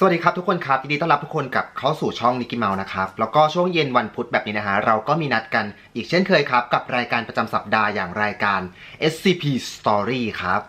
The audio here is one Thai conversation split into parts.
สวัสดีครับทุกคนครับยินดีต้อนรับทุกคนกับเข้าสู่ช่องนิกกี้เมานะครับแล้วก็ช่วงเย็นวันพุธแบบนี้นะฮะเราก็มีนัดกันอีกเช่นเคยครับ กับรายการประจำสัปดาห์อย่างรายการ SCP Story ครับ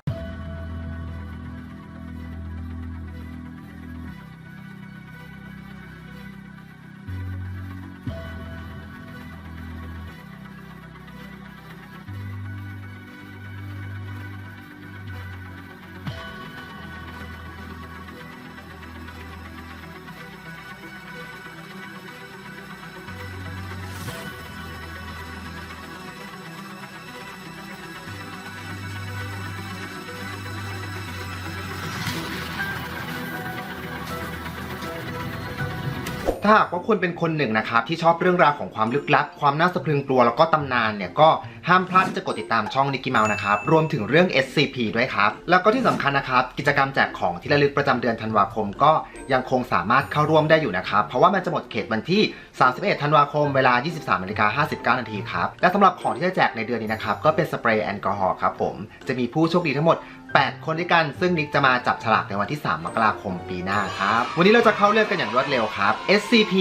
ถ้าหากว่าคุณเป็นคนหนึ่งนะครับที่ชอบเรื่องราวของความลึกลับ ความน่าสะพรึงกลัวแล้วก็ตำนานเนี่ยก็ห้ามพลาดที่จะกดติดตามช่องนิกกี้เมานะครับรวมถึงเรื่อง SCP ด้วยครับ แล้วก็ที่สำคัญนะครับกิจกรรมแจกของที่ระลึกประจำเดือนธันวาคม ก็ยังคงสามารถเข้าร่วมได้อยู่นะครับเพราะว่ามันจะหมดเขตวันที่ 31 ธันวาคมเวลา 23นาฬิกา59นาทีครับและสำหรับของที่จะแจกในเดือนนี้นะครับก็เป็นสเปรย์แอลกอฮอล์ครับผมจะมีผู้โชคดีทั้งหมด 8 คนด้วยกัน ซึ่งนิกจะมาจับฉลากในวันที่ 3 มกราคมปีหน้าครับ วันนี้เราจะเข้าเรื่องกันอย่างรวดเร็วครับ SCP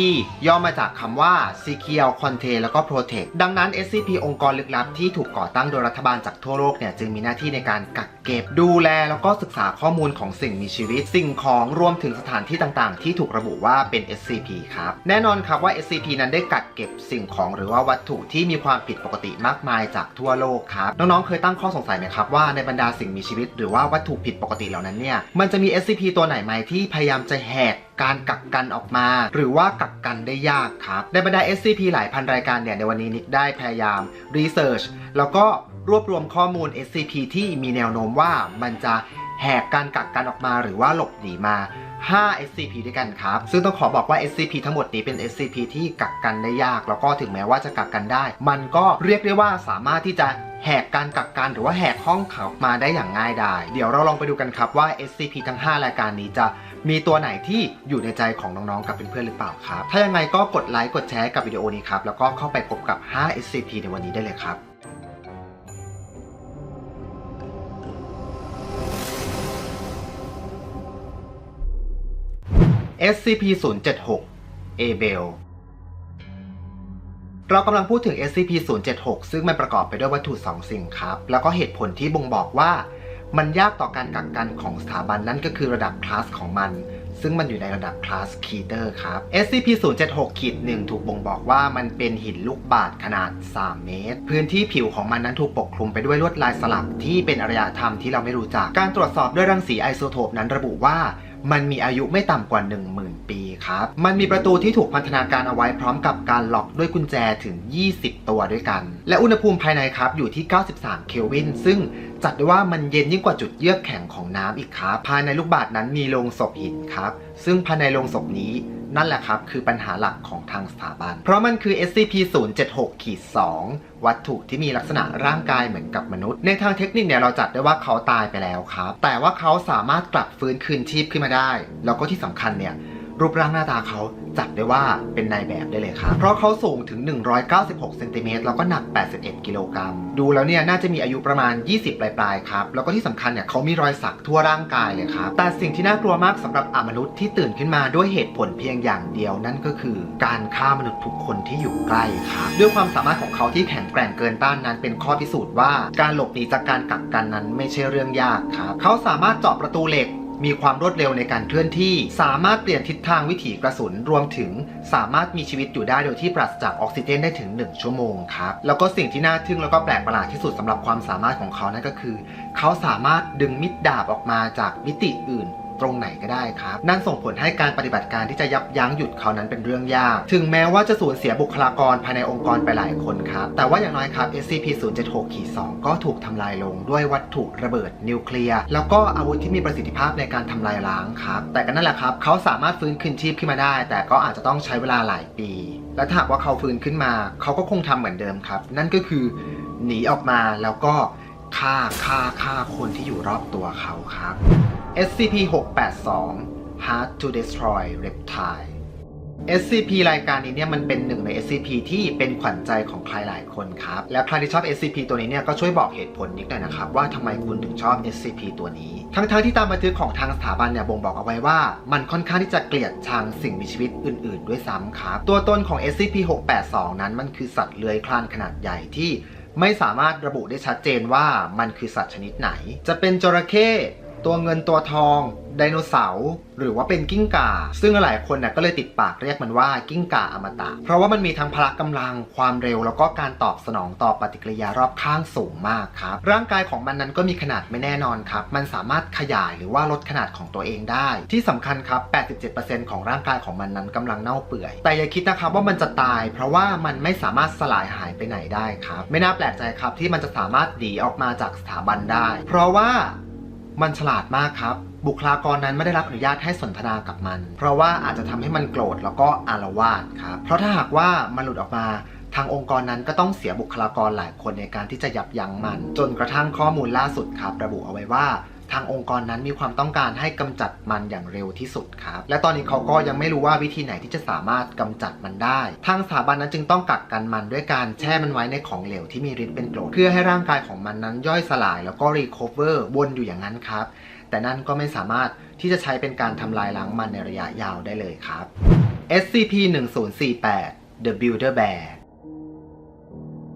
ย่อมาจากคำว่า Secure Contain แล้วก็ Protect ดังนั้น SCP องค์กรลึกลับที่ถูกก่อตั้งโดยรัฐบาลจากทั่วโลกเนี่ยจึงมีหน้าที่ในการกักเก็บดูแล แล้วก็ศึกษาข้อมูลของสิ่งมีชีวิต สิ่งของรวมถึงสถานที่ต่างๆ ที่ถูกระบุว่าเป็น SCP ครับ แน่นอนครับว่า SCP นั้นได้กักเก็บสิ่งของหรือว่าวัตถุที่มีความผิดปกติมากมายจากทั่วโลกครับ น้องๆ เคยตั้งข้อสงสัยไหมครับว่าในบรรดาสิ่งมีชีวิตหรือว่าวัตถุผิดปกติเหล่านั้นเนี่ย มันจะมี SCP ตัวไหนไหมที่พยายามจะแหกการกักกันออกมา หรือว่ากักกันได้ยากครับ ในบรรดา SCP หลายพันรายการเนี่ย ในวันนี้นิกได้พยายามรีเสิร์ชแล้วก็รวบรวมข้อมูล SCP ที่มีแนวโน้มว่ามันจะ แหกการกักกันออกมาหรือว่าหลบหนีมา 5 SCP ด้วยกันครับ ซึ่งต้องขอบอกว่า SCP ทั้งหมดนี้เป็น SCP ที่กักกันได้ยาก แล้วก็ถึงแม้ว่าจะกักกันได้ มันก็เรียกได้ว่าสามารถที่จะแหกการกักกันหรือว่าแหกห้องขังมาได้อย่างง่ายดาย เดี๋ยวเราลองไปดูกันครับว่า SCP ทั้ง 5 รายการนี้จะมีตัวไหนที่อยู่ในใจของน้องๆ กับเพื่อนๆหรือเปล่าครับ ถ้ายังไงก็กดไลค์กดแชร์กับวิดีโอนี้ครับ แล้วก็เข้าไปพบกับ 5 SCP ในวันนี้ได้เลยครับ SCP-076 Abel เรากำลังพูดถึง SCP-076 ซึ่งมันประกอบไปด้วยวัตถุ2สิ่งครับ แล้วก็เหตุผลที่บ่งบอกว่า มันยากต่อการกักกันของสถาบันนั่นก็คือระดับคลาสของมัน ซึ่งมันอยู่ในระดับคลาสคีเตอร์ครับ SCP-076 ขีดหนึ่งถูกบ่งบอกว่ามันเป็นหินลูกบาศก์ขนาด 3 เมตร พื้นที่ผิวของมันนั้นถูกปกคลุมไปด้วยลวดลายสลักที่เป็นอารยธรรมที่เราไม่รู้จัก การตรวจสอบด้วยรังสีไอโซโทปนั้นระบุว่า มันมีอายุไม่ต่ำกว่า 10,000 ปีครับ มันมีประตูที่ถูกพันธนาการเอาไว้พร้อมกับการล็อกด้วยกุญแจถึง 20 ตัวด้วยกัน และอุณหภูมิภายในครับอยู่ที่ 93 เคลวิน ซึ่งจัดได้ว่ามันเย็นยิ่งกว่าจุดเยือกแข็งของน้ำอีกครับ ภายในลูกบาศนั้นมีโลงศพหินครับ ซึ่งภายในโลงศพนี้ นั่นแหละครับ คือปัญหาหลักของทางสถาบัน เพราะมันคือ SCP-076 2 วัตถุที่มีลักษณะร่างกายเหมือนกับมนุษย์ ในทางเทคนิคเนี่ยเราจัดได้ว่าเขาตายไปแล้วครับ แต่ว่าเขาสามารถกลับฟื้นคืนชีพขึ้นมาได้ แล้วก็ที่สำคัญเนี่ย รูปร่างหน้าตาเขาจัดได้ว่าเป็นนายแบบได้เลยครับ เพราะเขาสูงถึง 196เซนติเมตรแล้วก็หนัก 81 กิโลกรัม ดูแล้วเนี่ยน่าจะมีอายุประมาณ 20 ปลายๆครับ แล้วก็ที่สำคัญเนี่ยเขามีรอยสักทั่วร่างกายเลยครับ แต่สิ่งที่น่ากลัวมากสำหรับอมนุษย์ที่ตื่นขึ้นมาด้วยเหตุผลเพียงอย่างเดียวนั่นก็คือ การฆ่ามนุษย์ทุกคนที่อยู่ใกล้ครับ ด้วยความสามารถของเขาที่แข็งแกร่งเกินต้านนั้น เป็นข้อพิสูจน์ว่าการหลบหนีจากการกักกันนั้นไม่ใช่เรื่องยากครับ เขาสามารถเจาะประตูเหล็ก มีความรวดเร็วในการเคลื่อนที่ สามารถเปลี่ยนทิศทางวิถีกระสุนรวมถึง สามารถมีชีวิตอยู่ได้โดยที่ปราศจากออกซิเจนได้ถึง 1 ชั่วโมงครับ แล้วก็สิ่งที่น่าทึ่งแล้วก็แปลกประหลาดที่สุดสำหรับความสามารถของเขานั่นก็คือ เขาสามารถดึงมิดดาบออกมาจากมิติอื่น ตรงไหนก็ได้ครับนั่นส่งผลให้การปฏิบัติการที่จะยับยั้งหยุดเขานั้นเป็นเรื่องยาก ถึงแม้ว่าจะสูญเสียบุคลากรภายในองค์กรไปหลายคนครับ แต่ว่าอย่างน้อยครับ SCP-076-2 ก็ถูกทำลายลงด้วยวัตถุระเบิดนิวเคลียร์แล้วก็อาวุธที่มีประสิทธิภาพในการทำลายล้างครับแต่ก็นั่นแหละครับเขาสามารถฟื้นคืนชีพขึ้นมาได้ แต่ก็อาจจะต้องใช้เวลาหลายปี และถ้าหากว่าเขาฟื้นขึ้นมา เขาก็คงทำเหมือนเดิมครับ นั่นก็คือ หนีออกมาแล้วก็ฆ่าฆ่าฆ่าคนที่อยู่รอบตัวเขาครับ SCP-682 Hard to Destroy Reptile SCP รายการนี้เนี่ยมันเป็นหนึ่งใน SCP ที่เป็นขวัญใจของใครหลายคนครับ แล้วใครที่ชอบ SCP ตัวนี้เนี่ยก็ช่วยบอกเหตุผลนิดหน่อยนะครับ ว่าทำไมคุณถึงชอบ SCP ตัวนี้ ทั้งๆที่ตามบันทึกของทางสถาบันเนี่ยบ่งบอกเอาไว้ว่า มันค่อนข้างที่จะเกลียดชังสิ่งมีชีวิตอื่น ๆ ด้วยซ้ำครับ ตัวตนของ SCP 682 นั้นมันคือสัตว์เลื้อยคลานขนาดใหญ่ที่ไม่สามารถระบุได้ชัดเจนว่ามันคือสัตว์ชนิดไหน จะเป็นจระเข้ ตัวเงินตัวทองไดโนเสาร์หรือว่าเป็นกิ้งก่า ซึ่งหลายคนน่ะก็เลยติดปากเรียกมันว่ากิ้งก่าอมตะ เพราะว่ามันมีทั้งพละกำลังความเร็ว แล้วก็การตอบสนองต่อปฏิกิริยารอบข้างสูงมากครับ ร่างกายของมันนั้นก็มีขนาดไม่แน่นอนครับ มันสามารถขยายหรือว่าลดขนาดของตัวเองได้ ที่สำคัญครับ 87%ของร่างกายของมันนั้นกำลังเน่าเปื่อย แต่อย่าคิดนะครับว่ามันจะตาย เพราะว่ามันไม่สามารถสลายหายไปไหนได้ครับ ไม่น่าแปลกใจครับที่มันจะสามารถหนีออกมาจากสถาบันได้ เพราะว่า มันฉลาดมากครับ บุคลากรนั้นไม่ได้รับอนุญาตให้สนทนากับมัน เพราะว่าอาจจะทำให้มันโกรธแล้วก็อารวาสครับ เพราะถ้าหากว่ามันหลุดออกมาทางองค์กรนั้นก็ต้องเสียบุคลากรหลายคนในการที่จะยับยั้งมัน จนกระทั่งข้อมูลล่าสุดครับ ระบุเอาไว้ว่า ทางองค์กรนั้นมีความต้องการให้กำจัดมันอย่างเร็วที่สุดครับ และตอนนี้เขาก็ยังไม่รู้ว่าวิธีไหนที่จะสามารถกำจัดมันได้ ทางสถาบันนั้นจึงต้องกักกันมันด้วยการแช่มันไว้ในของเหลวที่มีฤทธิ์เป็นกรดเพื่อให้ร่างกายของมันนั้นย่อยสลายแล้วก็รีคอเวอร์วนอยู่อย่างนั้นครับ แต่นั่นก็ไม่สามารถที่จะใช้เป็นการทำลายล้างมันในระยะยาวได้เลยครับ SCP-1048 The Builder Bear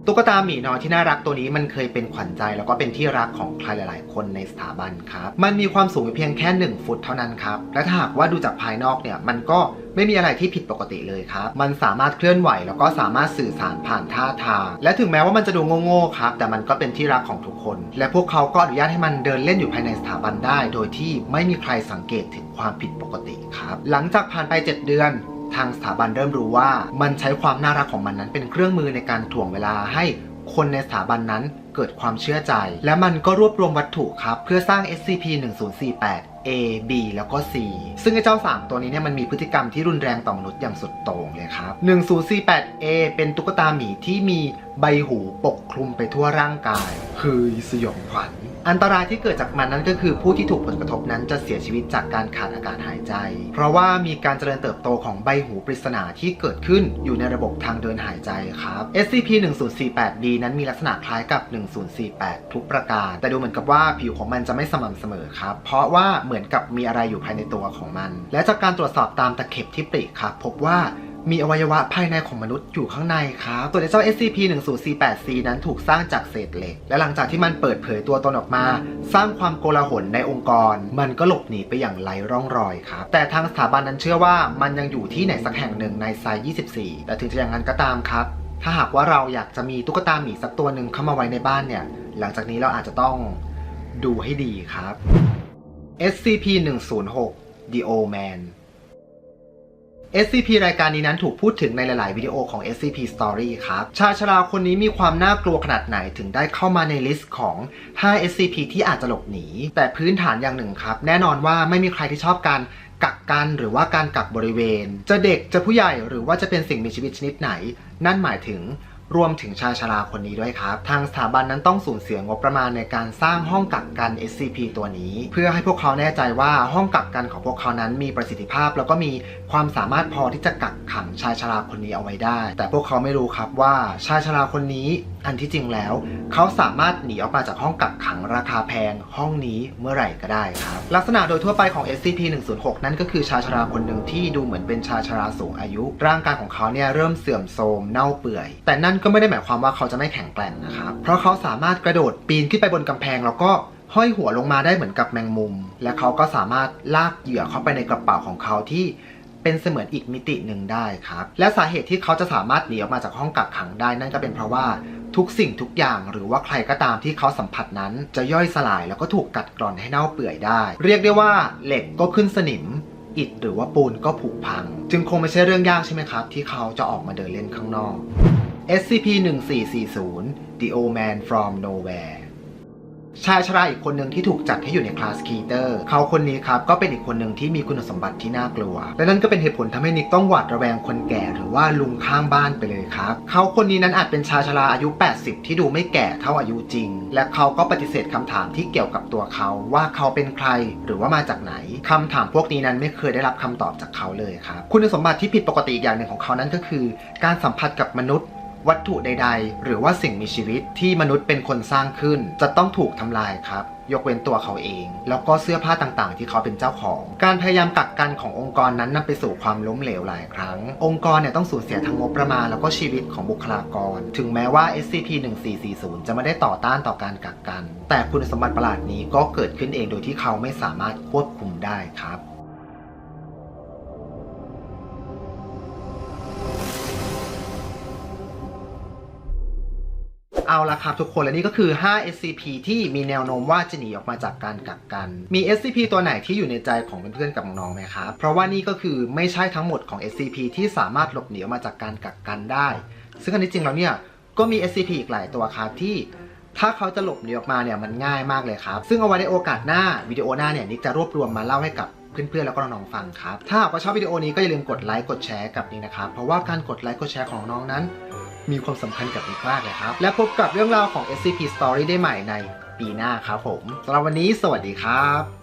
ตุ๊กตาหมีน้อยที่น่ารักตัวนี้มันเคยเป็นขวัญใจแล้วก็เป็นที่รักของใครหลาย ๆ คนในสถาบันครับ มันมีความสูงเพียงแค่ 1 ฟุตเท่านั้นครับ และถ้าหากว่าดูจากภายนอกเนี่ยมันก็ไม่มีอะไรที่ผิดปกติเลยครับ มันสามารถเคลื่อนไหวแล้วก็สามารถสื่อสารผ่านท่าทาง และถึงแม้ว่ามันจะดูโง่ๆครับ แต่มันก็เป็นที่รักของทุกคน และพวกเขาก็อนุญาตให้มันเดินเล่นอยู่ภายในสถาบันได้ โดยที่ไม่มีใครสังเกตถึงความผิดปกติครับ หลังจากผ่านไป 7 เดือน ทางสถาบันเริ่มรู้ว่า มันใช้ความน่ารักของมันนั้นเป็นเครื่องมือในการถ่วงเวลาให้คนในสถาบันนั้นเกิดความเชื่อใจ และมันก็รวบรวมวัตถุครับ เพื่อสร้าง SCP-1048 A B แล้วก็ C ซึ่งไอ้เจ้า 3 ตัวนี้เนี่ยมันมีพฤติกรรมที่รุนแรงต่อมนุษย์อย่างสุดโต่งเลยครับ 1048 A เป็นตุ๊กตาหมีที่มีใบหูปกคลุมไปทั่วร่างกาย คือสยองขวัญ อันตรายที่เกิดจากมันนั้นก็คือผู้ที่ถูกผลกระทบนั้นจะเสียชีวิตจากการขาดอากาศหายใจ เพราะว่ามีการเจริญเติบโตของใบหูปริศนาที่เกิดขึ้นอยู่ในระบบทางเดินหายใจครับ SCP-1048B นั้นมีลักษณะคล้ายกับ 1048 ทุกประการ แต่ดูเหมือนกับว่าผิวของมันจะไม่สม่ำเสมอครับ เพราะว่าเหมือนกับมีอะไรอยู่ภายในตัวของมัน และจากการตรวจสอบตามตะเข็บที่ปริครับพบว่า มีอวัยวะภายในของมนุษย์อยู่ข้างในครับส่วนเจ้า SCP-1048C นั้นถูกสร้างจากเศษเหล็ก และหลังจากที่มันเปิดเผยตัวตนออกมา สร้างความโกลาหลในองค์กร มันก็หลบหนีไปอย่างไร้ร่องรอยครับ แต่ทางสถาบันนั้นเชื่อว่ามันยังอยู่ที่ไหนสักแห่งหนึ่งในไซ24 แต่ถึงจะอย่างนั้นก็ตามครับ ถ้าหากว่าเราอยากจะมีตุ๊กตาหมีสักตัวหนึ่งเข้ามาไว้ในบ้านเนี่ย หลังจากนี้เราอาจจะต้องดูให้ดีครับ SCP-106 The Old Man SCP รายการนี้นั้นถูกพูดถึงในหลาย ๆ วิดีโอของ SCP Story ครับ ชายชราคนนี้มีความน่ากลัวขนาดไหนถึงได้เข้ามาในลิสต์ของ 5 SCP ที่อาจจะหลบหนี แต่พื้นฐานอย่างหนึ่งครับ แน่นอนว่าไม่มีใครที่ชอบการกักกันหรือว่าการกักบริเวณ จะเด็กจะผู้ใหญ่หรือว่าจะเป็นสิ่งมีชีวิตชนิดไหน นั่นหมายถึง รวมถึงชายชราคนนี้ด้วยครับ ทางสถาบันนั้นต้องสูญเสียงบประมาณในการสร้างห้องกักกัน SCP ตัวนี้ เพื่อให้พวกเขาแน่ใจว่าห้องกักกันของพวกเขานั้นมีประสิทธิภาพ แล้วก็มีความสามารถพอที่จะกักขังชายชราคนนี้เอาไว้ได้ แต่พวกเขาไม่รู้ครับว่าชายชราคนนี้ อันที่จริงแล้ว เขาสามารถหนีออกมาจากห้องกักขังราคาแพงห้องนี้เมื่อไหร่ก็ได้ครับ ลักษณะโดยทั่วไปของ SCP-106 นั่นก็คือชายชราคนหนึ่งที่ดูเหมือนเป็นชายชราสูงอายุ ร่างกายของเขาเนี่ยเริ่มเสื่อมโทรมเน่าเปื่อย แต่นั่นก็ไม่ได้หมายความว่าเขาจะไม่แข็งแกร่งนะครับเพราะเขาสามารถกระโดดปีนขึ้นไปบนกำแพงแล้วก็ห้อยหัวลงมาได้เหมือนกับแมงมุม และเขาก็สามารถลากเหยื่อเข้าไปในกระเป๋าของเขาที่เป็นเสมือนอีกมิติหนึ่งได้ครับ และสาเหตุที่เขาจะสามารถหนีออกมาจากห้องกักขังได้นั่นก็เป็นเพราะว่า ทุกสิ่งทุกอย่างหรือว่าใครก็ตามที่เขาสัมผัสนั้นจะย่อยสลายแล้วก็ถูกกัดกร่อนให้เน่าเปื่อยได้ เรียกได้ว่าเหล็กก็ขึ้นสนิมอิฐหรือว่าปูนก็ผุพัง จึงคงไม่ใช่เรื่องยากใช่ไหมครับ ที่เขาจะออกมาเดินเล่นข้างนอก SCP-1440 The Old Man from Nowhere ชายชราอีกคนหนึ่งที่ถูกจัดให้อยู่ในคลาสคีเตอร์เขาคนนี้ครับก็เป็นอีกคนหนึ่งที่มีคุณสมบัติที่น่ากลัว และนั่นก็เป็นเหตุผลทำให้นิกต้องหวาดระแวงคนแก่หรือว่าลุงข้างบ้านไปเลยครับเขาคนนี้นั้นอาจเป็นชายชราอายุ 80 ที่ดูไม่แก่เท่าอายุจริง และเขาก็ปฏิเสธคำถามที่เกี่ยวกับตัวเขาว่าเขาเป็นใครหรือว่ามาจากไหนคำถามพวกนี้นั้นไม่เคยได้รับคำตอบจากเขาเลยครับคุณสมบัติที่ผิดปกติอีกอย่างหนึ่งของเขานั้นก็คือ การสัมผัสกับมนุษย์ วัตถุใด ๆ หรือว่าสิ่งมีชีวิตที่มนุษย์เป็นคนสร้างขึ้น จะต้องถูกทำลายครับ ยกเว้นตัวเขาเอง แล้วก็เสื้อผ้าต่างๆ ที่เขาเป็นเจ้าของ การพยายามกักกันขององค์กรนั้นนำไปสู่ความล้มเหลวหลายครั้ง องค์กรเนี่ยต้องสูญเสียทั้งงบประมาณแล้วก็ชีวิตของบุคลากร ถึงแม้ว่า SCP-1440 จะไม่ได้ต่อต้านต่อการกักกัน แต่คุณสมบัติประหลาดนี้ก็เกิดขึ้นเองโดยที่เขาไม่สามารถควบคุมได้ครับ เอาละครับทุกคนและนี่ก็คือ 5 SCP ที่มีแนวโน้มว่าจะหนีออกมาจากการกักกัน มี SCP ตัวไหนที่อยู่ในใจของเพื่อนๆกับน้องๆไหมครับ เพราะว่านี่ก็คือไม่ใช่ทั้งหมดของ SCP ที่สามารถหลบหนีออกมาจากการกักกันได้ ซึ่งอันนี้จริงแล้วเนี่ยก็มี SCP อีกหลายตัวครับที่ถ้าเขาจะหลบหนีออกมาเนี่ยมันง่ายมากเลยครับ ซึ่งเอาไว้ในโอกาสหน้าวิดีโอหน้าเนี่ยนิกจะรวบรวมมาเล่าให้กับเพื่อนๆแล้วก็น้องๆฟังครับ ถ้าหากว่าชอบวิดีโอนี้ก็อย่าลืมกดไลค์กดแชร์กับนิกนะครับ เพราะว่าการกดไลค์กดแชร์ของน้องนั้น มีความสำคัญกับอีกมากเลยครับ และพบกับเรื่องราวของ SCP Story ได้ใหม่ในปีหน้าครับผมสำหรับวันนี้สวัสดีครับ